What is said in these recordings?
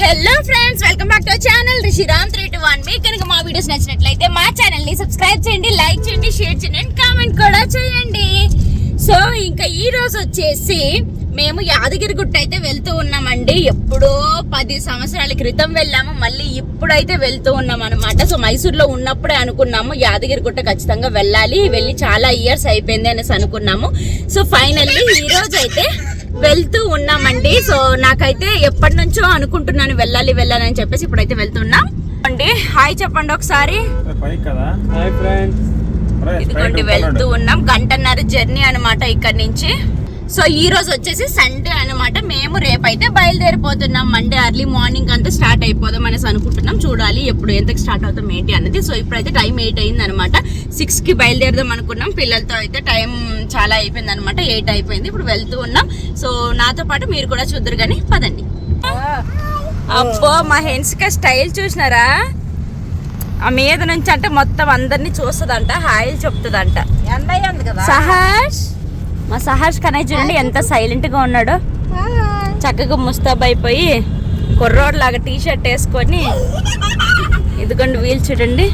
Hello friends welcome back to channel Rishiram three two one మీకు కనుక మా videos నచ్చినట్లయితే మా ఛానల్ని సబ్స్క్రైబ్ చేయండి లైక్ చేయండి షేర్ చేయండి కామెంట్ కూడా చేయండి. సో ఇంకా ఈ రోజు వచ్చేసి మేము యాదగిరి గుట్ట అయితే వెళ్తూ ఉన్నామండి. ఎప్పుడో పది సంవత్సరాల క్రితం వెళ్ళాము. మళ్ళీ ఇప్పుడైతే వెళ్తూ ఉన్నాం అనమాట సో మైసూర్లో ఉన్నప్పుడే అనుకున్నాము యాదగిరి గుట్ట ఖచ్చితంగా వెళ్ళాలి. వెళ్ళి చాలా ఇయర్స్ అయిపోయింది అనేసి అనుకున్నాము. సో ఫైనల్లీ ఈ రోజు అయితే వెళ్తూ ఉన్నామండి. సో నాకైతే ఎప్పటి నుంచో అనుకుంటున్నాను వెళ్ళాలి వెళ్ళాలి అని చెప్పేసి ఇప్పుడైతే వెళ్తున్నాం. అండి హాయ్ చెప్పండి ఒకసారి. పైకి కదా? Hi friends. ఇదిగోండి వెళ్తూ ఉన్నాం. గంటన్నర జర్నీ అన్నమాట ఇక్కడ నుంచి. సో ఈ రోజు వచ్చేసి సండే అన్నమాట. మేము రేపైతే బయలుదేరిపోతున్నాం. మండే అర్లీ మార్నింగ్ అంతా స్టార్ట్ అయిపోదాం అనేసి అనుకుంటున్నాం. చూడాలి ఎప్పుడు ఎంతకు స్టార్ట్ అవుతాం ఏంటి అన్నది. సో ఇప్పుడైతే టైం ఎయిట్ అయింది అనమాట సిక్స్కి బయలుదేరదాం అనుకున్నాం. పిల్లలతో అయితే టైం చాలా అయిపోయింది అనమాట ఎయిట్ అయిపోయింది. ఇప్పుడు వెళ్తూ ఉన్నాం. సో నాతో పాటు మీరు కూడా చూద్దరు కానీ పదండి. అబ్బో మా హెన్స్క స్టైల్ చూసినారా? ఆ మీద నుంచి అంటే మొత్తం అందరినీ చూస్తుందంట. హాయిలు చెప్తుందంట. సహాష్? మా సహాష్ కనయ్య చూడండి ఎంత సైలెంట్గా ఉన్నాడో చక్కగా ముస్తాబ్ అయిపోయి కుర్రోడ్ లాగా టీ షర్ట్ వేసుకొని ఇదిగోండి వీల్ చూడండి.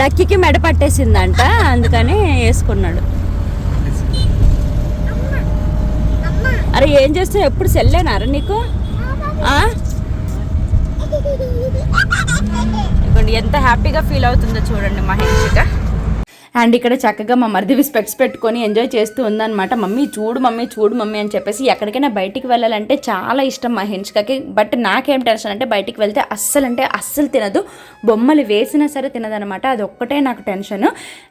లక్కీకి మెడ పట్టేసిందంట అందుకని వేసుకున్నాడు. అరే ఏం చేస్తావు? ఎప్పుడు సెల్లేనారా నీకు? ఇదిగోండి ఎంత హ్యాపీగా ఫీల్ అవుతుందో చూడండి మహేష్గా. అండ్ ఇక్కడ చక్కగా మా మరిదివి స్పెక్స్ పెట్టుకొని ఎంజాయ్ చేస్తూ ఉందన్నమాట. మమ్మీ చూడు మమ్మీ చూడు మమ్మీ అని చెప్పేసి ఎక్కడికైనా బయటికి వెళ్ళాలంటే చాలా ఇష్టం మా హెన్స్కాకి బట్ నాకేం టెన్షన్ అంటే బయటికి వెళ్తే అస్సలు అంటే అస్సలు తినదు. బొమ్మలు వేసినా సరే తినదనమాట అది ఒక్కటే నాకు టెన్షన్.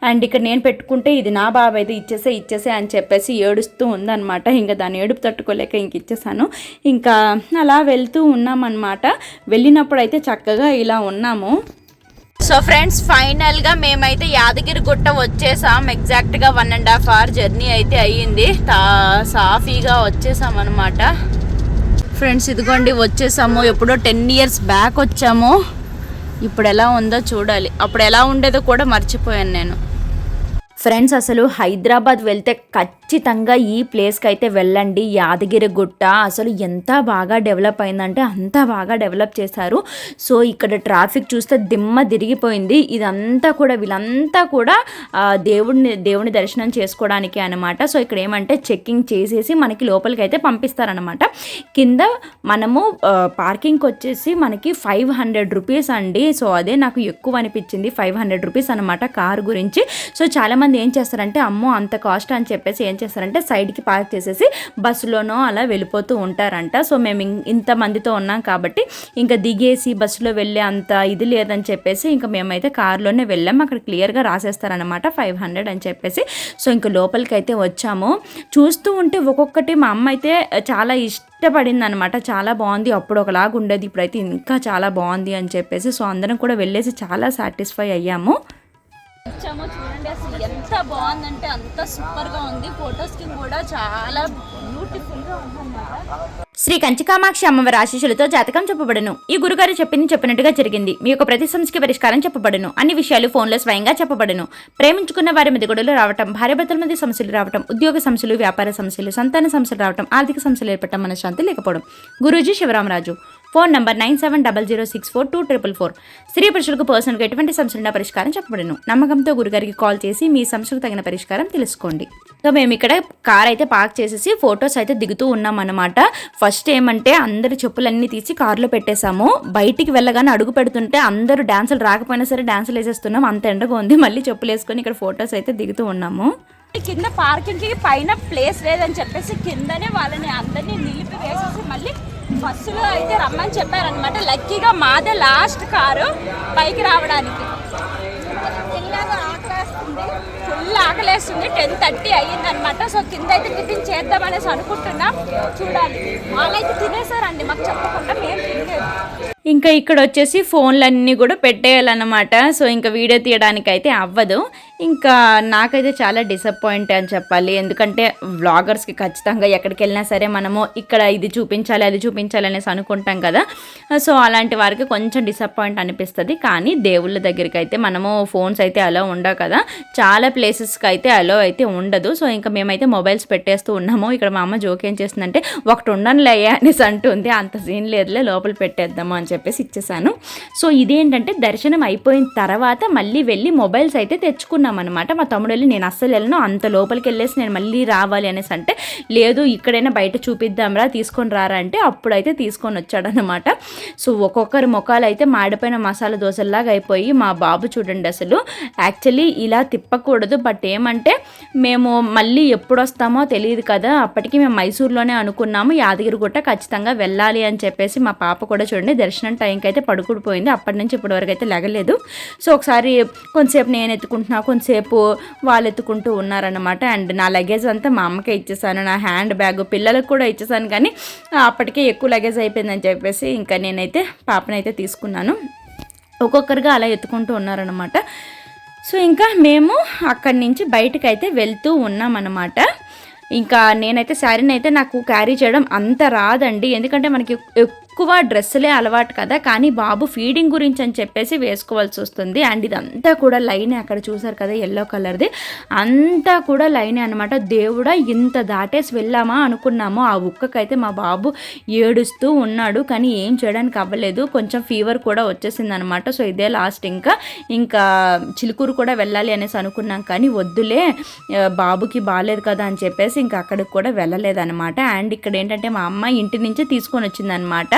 అండ్ ఇక్కడ నేను పెట్టుకుంటే ఇది నా బాబు అయితే ఇచ్చేసే ఇచ్చేసే అని చెప్పేసి ఏడుస్తూ ఉందన్నమాట. ఇంకా దాన్ని ఏడుపు తట్టుకోలేక ఇంక ఇచ్చేసాను. ఇంకా అలా వెళ్తూ ఉన్నామన్నమాట. వెళ్ళినప్పుడు అయితే చక్కగా ఇలా ఉన్నాము. సో ఫ్రెండ్స్ ఫైనల్గా మేమైతే యాదగిరి గుట్ట వచ్చేసాం. ఎగ్జాక్ట్గా one and half hour journey అయితే అయ్యింది. సాఫీగా వచ్చేసాం అనమాట ఫ్రెండ్స్ ఇదిగోండి వచ్చేసాము. ఎప్పుడో టెన్ ఇయర్స్ బ్యాక్ వచ్చాము. ఇప్పుడు ఎలా ఉందో చూడాలి. అప్పుడు ఎలా ఉండేదో కూడా మర్చిపోయాను నేను. ఫ్రెండ్స్ అసలు హైదరాబాద్ వెళ్తే ఖచ్చితంగా ఈ ప్లేస్కి అయితే వెళ్ళండి. యాదగిరి గుట్ట అసలు ఎంత బాగా డెవలప్ అయిందంటే అంత బాగా డెవలప్ చేశారు. సో ఇక్కడ ట్రాఫిక్ చూస్తే దిమ్మ తిరిగిపోయింది. ఇదంతా కూడా వీళ్ళంతా కూడా దేవుడిని దేవుని దర్శనం చేసుకోవడానికి అనమాట సో ఇక్కడ ఏమంటే చెక్కింగ్ చేసేసి మనకి లోపలికి అయితే పంపిస్తారనమాట కింద మనము పార్కింగ్కి వచ్చేసి మనకి ఫైవ్ హండ్రెడ్ రూపీస్ అండి. సో అదే నాకు ఎక్కువ అనిపించింది. ఫైవ్ హండ్రెడ్ రూపీస్ అనమాట కార్ గురించి. సో చాలామంది ఏం చేస్తారంటే అమ్మో అంత కాస్ట్ అని చెప్పేసి ఏం చేస్తారంటే సైడ్కి పార్క్ చేసేసి బస్సులోనో అలా వెళ్ళిపోతూ ఉంటారంట. సో మేము ఇంతమందితో ఉన్నాం కాబట్టి ఇంకా దిగేసి బస్సులో వెళ్ళే అంత ఇది లేదని చెప్పేసి ఇంకా మేమైతే కార్లోనే వెళ్ళాం. అక్కడ క్లియర్గా రాసేస్తారనమాట ఫైవ్ హండ్రెడ్ అని చెప్పేసి. సో ఇంకా లోపలికి అయితే వచ్చాము. చూస్తూ ఉంటే ఒక్కొక్కటి మా అమ్మ అయితే చాలా ఇష్టపడింది అనమాట చాలా బాగుంది అప్పుడు ఒకలాగా ఉండేది ఇప్పుడైతే ఇంకా చాలా బాగుంది అని చెప్పేసి. సో అందరం కూడా వెళ్ళేసి చాలా సాటిస్ఫై అయ్యాము. వచ్చామో చూడండి అసలు ఎంత బాగుందంటే అంత సూపర్గా ఉంది. ఫొటోస్కి కూడా చాలా బ్యూటిఫుల్గా ఉందన్నమాట. శ్రీ కంచికామాక్షి అమ్మవారి ఆశీస్సులతో జాతకం చెప్పబడను. ఈ గురుగారు చెప్పింది చెప్పినట్టుగా జరిగింది. మీ యొక్క ప్రతి సమస్యకి పరిష్కారం చెప్పబడను. అన్ని విషయాలు ఫోన్లో స్వయంగా చెప్పబడను. ప్రేమించుకున్న వారి మీద గొడవలు రావటం భార్యభర్తల మధ్య సమస్యలు రావటం ఉద్యోగ సమస్యలు వ్యాపార సమస్యలు సంతాన సమస్యలు రావటం ఆర్థిక సమస్యలు ఏర్పడటం మనశ్శాంతి లేకపోవడం. Guruji Sivaramaraju. Phone number nine seven double zero six four two triple four. స్త్రీ పురుషులకు పర్సనల్గా ఎటువంటి సమస్యలున్న పరిష్కారం చెప్పబడను. నమ్మకంతో గురుగారికి కాల్ చేసి మీ సమస్యకు తగిన పరిష్కారం తెలుసుకోండి. సో మేము ఇక్కడ కార్ అయితే పార్క్ చేసేసి ఫొటోస్ అయితే దిగుతూ ఉన్నాం అన్నమాట ఫస్ట్ ఏమంటే అందరి చెప్పులన్నీ తీసి కార్లో పెట్టేశాము. బయటికి వెళ్ళగానే అడుగు పెడుతుంటే అందరూ డ్యాన్సులు రాకపోయినా సరే డ్యాన్సులు వేసేస్తున్నాం. అంత ఎండగా ఉంది. మళ్ళీ చెప్పులు వేసుకొని ఇక్కడ ఫొటోస్ అయితే దిగుతూ ఉన్నాము. కింద పార్కింగ్ పైన ప్లేస్ లేదని చెప్పేసి కిందనే వాళ్ళని అందరినీ నిలిపి వేసేసి మళ్ళీ బస్సులో అయితే రమ్మని చెప్పారనమాట లక్కీగా మాదే లాస్ట్ కారు పైకి రావడానికి. ఫుల్ ఆకలేస్తుంది. టెన్ థర్టీ అయ్యిందనమాట సో కింద అయితే టిఫిన్ చేద్దామనేసి అనుకుంటున్నాం. చూడాలి. వాళ్ళైతే తినేసారండి. మాకు చెప్పకుండా మేము తినలేదు. ఇంకా ఇక్కడ వచ్చేసి ఫోన్లన్నీ కూడా పెట్టేయాలన్నమాట. సో ఇంకా వీడియో తీయడానికి అయితే అవ్వదు. ఇంకా నాకైతే చాలా డిసప్పాయింట్ అని చెప్పాలి. ఎందుకంటే వ్లాగర్స్కి ఖచ్చితంగా ఎక్కడికి వెళ్ళినా సరే మనము ఇక్కడ ఇది చూపించాలి అది చూపించాలి అనేసి అనుకుంటాం కదా. సో అలాంటి వారికి కొంచెం డిసప్పాయింట్ అనిపిస్తుంది. కానీ దేవుళ్ళ దగ్గరికి అయితే మనము ఫోన్స్ అయితే అలో ఉండవు కదా. చాలా ప్లేసెస్కి అయితే అలో అయితే ఉండదు. సో ఇంకా మేమైతే మొబైల్స్ పెట్టేస్తూ ఉన్నాము. ఇక్కడ మా అమ్మ జోక్ ఏం చేస్తుందంటే ఒకటి ఉండనులే అనేసి అంటుంది. అంత సీన్ లేదులే లోపల పెట్టేద్దాము అని చెప్పేసి ఇచ్చేసాను. సో ఇదేంటంటే దర్శనం అయిపోయిన తర్వాత మళ్ళీ వెళ్ళి మొబైల్స్ అయితే తెచ్చుకున్నాం అనమాట మా తమ్ముడు వెళ్ళి నేను అస్సలు వెళ్ళను అంత లోపలికి వెళ్ళేసి నేను మళ్ళీ రావాలి అనేసి అంటే లేదు ఇక్కడైనా బయట చూపిద్దాంరా తీసుకొని రారా అంటే అప్పుడైతే తీసుకొని వచ్చాడనమాట సో ఒక్కొక్కరి ముఖాలు అయితే మాడిపోయిన మసాలా దోశల్లాగా అయిపోయి మా బాబు చూడండి అసలు యాక్చువల్లీ ఇలా తిప్పకూడదు బట్ ఏమంటే మేము మళ్ళీ ఎప్పుడు వస్తామో తెలియదు కదా అప్పటికి మేము మైసూర్లోనే అనుకున్నాము యాదగిరిగుట్ట ఖచ్చితంగా వెళ్ళాలి అని చెప్పేసి మా పాప కూడా చూడండి దర్శనం టైంకి అయితే పడుకుడిపోయింది అప్పటి నుంచి ఇప్పటి వరకు అయితే లెగలేదు. సో ఒకసారి కొంతసేపు నేను ఎత్తుకుంటున్నా కొంచెంసేపు వాళ్ళు ఎత్తుకుంటూ ఉన్నారనమాట అండ్ నా లగేజ్ అంతా మా అమ్మకే ఇచ్చేసాను. నా హ్యాండ్ బ్యాగ్ పిల్లలకు కూడా ఇచ్చేసాను కానీ అప్పటికే ఎక్కువ లగేజ్ అయిపోయిందని చెప్పేసి ఇంకా నేనైతే పాపనైతే తీసుకున్నాను. ఒక్కొక్కరుగా అలా ఎత్తుకుంటూ ఉన్నారనమాట సో ఇంకా మేము అక్కడి నుంచి బయటకు అయితే వెళ్తూ ఉన్నామన్నమాట. ఇంకా నేనైతే శారీని అయితే నాకు క్యారీ చేయడం అంత రాదండి. ఎందుకంటే మనకి ఎక్కువ డ్రెస్సులే అలవాటు కదా కానీ బాబు ఫీడింగ్ గురించి అని చెప్పేసి వేసుకోవాల్సి వస్తుంది. అండ్ ఇదంతా కూడా లైన్ అక్కడ చూసారు కదా ఎల్లో కలర్ది అంతా కూడా లైనే అనమాట దేవుడా ఇంత దాటేసి వెళ్ళామా అనుకున్నాము. ఆ ఉక్కకైతే మా బాబు ఏడుస్తూ ఉన్నాడు కానీ ఏం చేయడానికి అవ్వలేదు. కొంచెం ఫీవర్ కూడా వచ్చేసింది అనమాట సో ఇదే లాస్ట్ ఇంకా. ఇంకా చిలుకూరు కూడా వెళ్ళాలి అనేసి అనుకున్నాం కానీ వద్దులే బాబుకి బాగాలేదు కదా అని చెప్పేసి ఇంకా అక్కడికి కూడా వెళ్ళలేదన్నమాట అండ్ ఇక్కడ ఏంటంటే మా అమ్మ ఇంటి నుంచి తీసుకొని వచ్చిందనమాట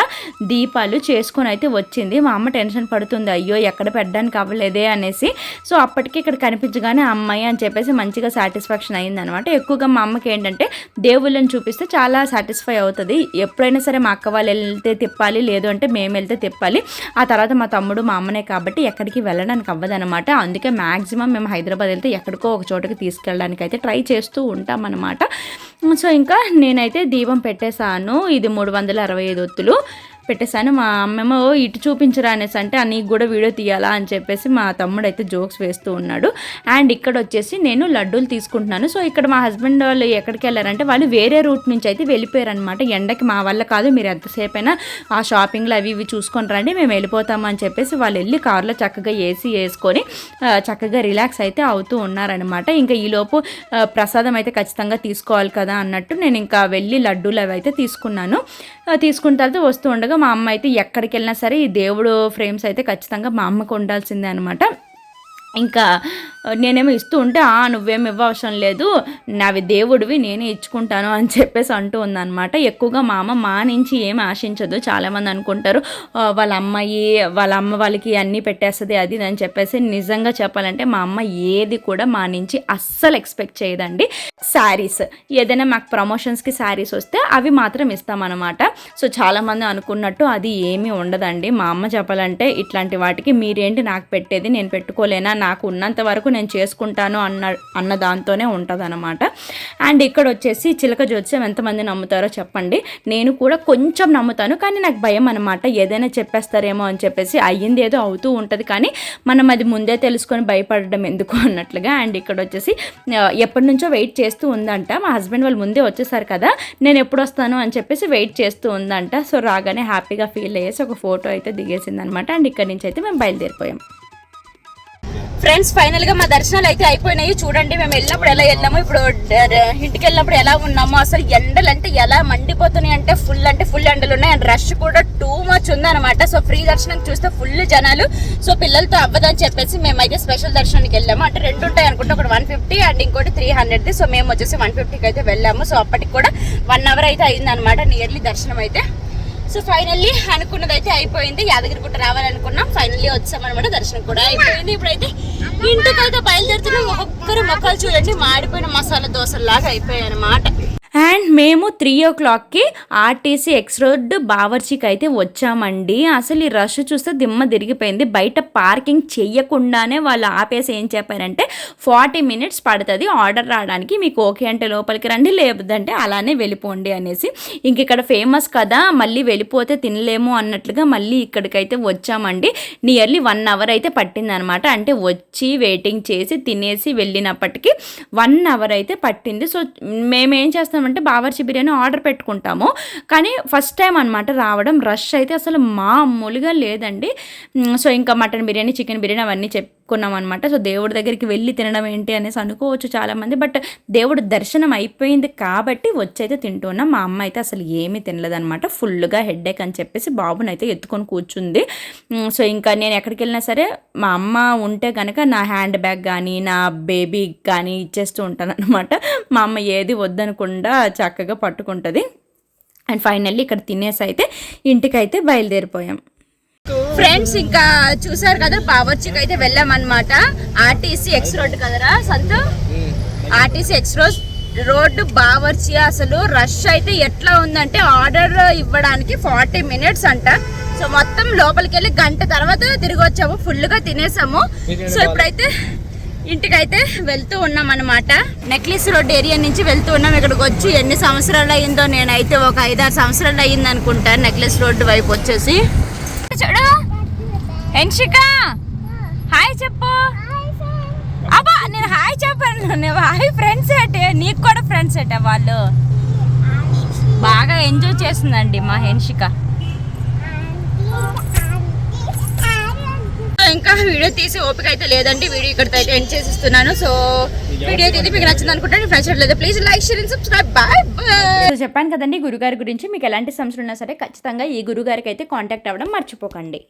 దీపాలు చేసుకొని అయితే వచ్చింది. మా అమ్మ టెన్షన్ పడుతుంది. అయ్యో ఎక్కడ పెట్టడానికి అవ్వలేదే అనేసి. సో అప్పటికి ఇక్కడ కనిపించగానే అమ్మాయి అని చెప్పేసి మంచిగా సాటిస్ఫాక్షన్ అయిందనమాట. ఎక్కువగా మా అమ్మకి ఏంటంటే దేవుళ్ళని చూపిస్తే చాలా సాటిస్ఫై అవుతుంది. ఎప్పుడైనా సరే మా అక్క వాళ్ళు వెళ్తే తిప్పాలి లేదు అంటే మేము వెళ్తే తిప్పాలి. ఆ తర్వాత మా తమ్ముడు మా అమ్మనే కాబట్టి ఎక్కడికి వెళ్ళడానికి అవ్వదనమాట. అందుకే మ్యాక్సిమం మేము హైదరాబాద్ వెళ్తే ఎక్కడికో ఒక చోటకి తీసుకెళ్ళడానికి అయితే ట్రై చేస్తూ ఉంటాం అనమాట సో ఇంకా నేనైతే దీపం పెట్టేశాను. ఇది మూడు వందల అరవై ఐదు ఒత్తులు. పెట్టేశాను. మా అమ్మేమో ఇటు చూపించరా అనేసి అంటే నీకు కూడా వీడియో తీయాలా అని చెప్పేసి మా తమ్ముడు అయితే జోక్స్ వేస్తూ ఉన్నాడు. అండ్ ఇక్కడ వచ్చేసి నేను లడ్డూలు తీసుకుంటున్నాను. సో ఇక్కడ మా హస్బెండ్ వాళ్ళు ఎక్కడికి వెళ్ళారంటే వాళ్ళు వేరే రూట్ నుంచి అయితే వెళ్ళిపోయారనమాట ఎండకి మా వల్ల కాదు మీరు ఎంతసేపు అయినా ఆ షాపింగ్లు అవి ఇవి చూసుకొని రండి మేము వెళ్ళిపోతాము అని చెప్పేసి వాళ్ళు వెళ్ళి కార్లో చక్కగా ఏసీ వేసుకొని చక్కగా రిలాక్స్ అయితే అవుతూ ఉన్నారనమాట ఇంకా ఈలోపు ప్రసాదం అయితే ఖచ్చితంగా తీసుకోవాలి కదా అన్నట్టు నేను ఇంకా వెళ్ళి లడ్డూలు అవి అయితే తీసుకున్నాను. తీసుకున్న తర్వాత వస్తూ ఉండగా మా అమ్మ అయితే ఎక్కడికి వెళ్ళినా సరే ఈ దేవుడు ఫ్రేమ్స్ అయితే ఖచ్చితంగా మా అమ్మకు ఉండాల్సిందే అనమాట ఇంకా నేనేమో ఇస్తూ ఉంటే "ఆ, నువ్వేం ఇవ్వవసరం లేదు నావి దేవుడివి నేనే ఇచ్చుకుంటాను అని చెప్పేసి అంటూ ఉందన్నమాట. ఎక్కువగా మా అమ్మ మా నుంచి ఏమి ఆశించదు. చాలామంది అనుకుంటారు వాళ్ళ అమ్మాయి వాళ్ళ అమ్మ వాళ్ళకి అన్నీ పెట్టేస్తుంది అది అని చెప్పేసి. నిజంగా చెప్పాలంటే మా అమ్మ ఏది కూడా మా నుంచి అస్సలు ఎక్స్పెక్ట్ చేయదండి. శారీస్ ఏదైనా మాకు ప్రమోషన్స్కి శారీస్ వస్తే అవి మాత్రం ఇస్తామన్నమాట. సో చాలామంది అనుకున్నట్టు అది ఏమీ ఉండదండి. మా అమ్మ చెప్పాలంటే ఇట్లాంటి వాటికి మీరేంటి నాకు పెట్టేది నేను పెట్టుకోలేనా నాకు ఉన్నంత వరకు నేను చేసుకుంటాను అన్న అన్న దాంతోనే ఉంటుంది అనమాట అండ్ ఇక్కడ వచ్చేసి చిలక జ్యోతిష్యం ఎంతమంది నమ్ముతారో చెప్పండి. నేను కూడా కొంచెం నమ్ముతాను కానీ నాకు భయం అనమాట ఏదైనా చెప్పేస్తారేమో అని చెప్పేసి అయ్యింది ఏదో అవుతూ ఉంటుంది కానీ మనం అది ముందే తెలుసుకొని భయపడడం ఎందుకు అన్నట్లుగా. అండ్ ఇక్కడ వచ్చేసి ఎప్పటి నుంచో వెయిట్ చేస్తూ ఉందంట. మా హస్బెండ్ వాళ్ళు ముందే వచ్చేసారు కదా నేను ఎప్పుడు వస్తాను అని చెప్పేసి వెయిట్ చేస్తూ ఉందంట. సో రాగానే హ్యాపీగా ఫీల్ అయ్యేసి ఒక ఫోటో అయితే దిగేసింది అనమాట అండ్ ఇక్కడ నుంచి అయితే మేము బయలుదేరిపోయాం. ఫ్రెండ్స్ ఫైనల్గా మా దర్శనాలు అయితే అయిపోయినాయి. చూడండి మేము వెళ్ళినప్పుడు ఎలా వెళ్ళాము ఇప్పుడు ఇంటికి వెళ్ళినప్పుడు ఎలా ఉన్నాము అసలు ఎండలు అంటే ఎలా మండిపోతున్నాయి అంటే ఫుల్ అంటే ఫుల్ ఎండలు ఉన్నాయి. అండ్ రష్ కూడా టూ మచ్ ఉందన్నమాట. సో ఫ్రీ దర్శనం చూస్తే ఫుల్ జనాలు. సో పిల్లలతో అవ్వదని చెప్పేసి మేమైతే స్పెషల్ దర్శనానికి వెళ్ళాము. అంటే రెండు ఉంటాయి అనుకుంటే ఒకటి వన్ ఫిఫ్టీ అండ్ ఇంకోటి త్రీ హండ్రెడ్ది సో మేము వచ్చేసి వన్ ఫిఫ్టీకి అయితే వెళ్ళాము. సో అప్పటికి కూడా వన్ అవర్ అయితే అయిందనమాట నియర్లీ దర్శనం అయితే. సో ఫైనల్లీ అనుకున్నది అయితే అయిపోయింది. యాదగిరిగుట్ట రావాలనుకున్నాం. ఫైనల్లీ వచ్చామన్నమాట. దర్శనం కూడా అయిపోయింది. ఇప్పుడైతే ఇంటికి అయితే బయలుదేరుతున్నాం ఒక్కొక్కరు మొక్కలు చూడండి. మాడిపోయిన మసాలా దోశలాగా అయిపోయాయి అనమాట అండ్ మేము త్రీ ఓ క్లాక్కి ఆర్టీసీ ఎక్స్ రోడ్ బావర్చికి అయితే వచ్చామండి. అసలు ఈ రష్ చూస్తే దిమ్మ తిరిగిపోయింది. బయట పార్కింగ్ చెయ్యకుండానే వాళ్ళు ఆపేసి ఏం చెప్పారంటే ఫార్టీ మినిట్స్ పడుతుంది ఆర్డర్ రావడానికి మీకు ఓకే అంటే లోపలికి రండి లేదంటే అలానే వెళ్ళిపోండి అనేసి. ఇంక ఇక్కడ ఫేమస్ కదా మళ్ళీ వెళ్ళిపోతే తినలేము అన్నట్లుగా మళ్ళీ ఇక్కడికైతే వచ్చామండి. నియర్లీ వన్ అవర్ అయితే పట్టిందనమాట. అంటే వచ్చి వెయిటింగ్ చేసి తినేసి వెళ్ళినప్పటికీ వన్ అవర్ అయితే పట్టింది. సో మేమేం ఏం అంటే బావర్చి బిర్యానీ ఆర్డర్ పెట్టుకుంటాము. కానీ ఫస్ట్ టైం అనమాట రావడం. రష్ అయితే అసలు మామూలుగా లేదండి. సో ఇంకా మటన్ బిర్యానీ చికెన్ బిర్యానీ అవన్నీ చెప్పుకున్నాం అనమాట సో దేవుడి దగ్గరికి వెళ్ళి తినడం ఏంటి అనేసి అనుకోవచ్చు చాలామంది. బట్ దేవుడు దర్శనం అయిపోయింది కాబట్టి వచ్చి అయితే తింటున్నాం మా అమ్మ అయితే అసలు ఏమీ తినలేదనమాట ఫుల్గా హెడ్ఏక్ అని చెప్పేసి బాబుని అయితే ఎత్తుకొని కూర్చుంది. సో ఇంకా నేను ఎక్కడికి వెళ్ళినా సరే మా అమ్మ ఉంటే కనుక నా హ్యాండ్ బ్యాగ్ కానీ నా బేబీ కానీ ఇచ్చేస్తూ ఉంటాను అనమాట మా అమ్మ ఏది వద్దనకుండా చక్కగా పట్టుకుంటుంది. అండ్ ఫైనల్లీ ఇక్కడ తినేసి అయితే ఇంటికైతే బయలుదేరిపోయాం. ఫ్రెండ్స్ ఇంకా చూసారు కదా బావర్చికి అయితే వెళ్ళామన్నమాట. ఆర్టీసీ ఎక్స్ రోడ్ కదరా సంత? RTC X road road Bawarchi అసలు రష్ అయితే ఎట్లా ఉందంటే ఆర్డర్ ఇవ్వడానికి ఫార్టీ మినిట్స్ అంట. సో మొత్తం లోపలికి వెళ్ళి గంట తర్వాత తిరిగి వచ్చాము ఫుల్గా తినేసాము. సో ఇప్పుడైతే ఇంటికైతే వెళ్తూ ఉన్నాం అనమాట నెక్లెస్ రోడ్ ఏరియా నుంచి వెళ్తూ ఉన్నాం. ఇక్కడికి వచ్చి ఎన్ని సంవత్సరాలు అయ్యిందో నేనైతే ఒక ఐదారు సంవత్సరాలు అయ్యింది అనుకుంటా నెక్లెస్ రోడ్ వైపు వచ్చేసి. చూడు. హెన్షిక. హాయ్ చెప్పు. అబ్బా నేను హాయ్ చెప్పాను. నువ్వు హాయ్ ఫ్రెండ్స్ అంటే. నీకు కూడా ఫ్రెండ్స్ అట వాళ్ళు. బాగా ఎంజాయ్ చేస్తుందండి మా హెన్షిక. ఇంకా వీడియో తీసి ఓపిక అయితే లేదండి. వీడియో ఇక్కడ అయితే ఎండ్ చేసిస్తున్నాను. సో వీడియో అయితే మీకు నచ్చింది అనుకుంటాను. ఫ్రెండ్స్ లేదు please like share and subscribe bye so చెప్పాను కదండి గురుగారి గురించి మీకు ఎలాంటి సమస్యలు ఉన్నా సరే ఖచ్చితంగా ఈ గురుగారికి అయితే కాంటాక్ట్ అవ్వడం మర్చిపోకండి.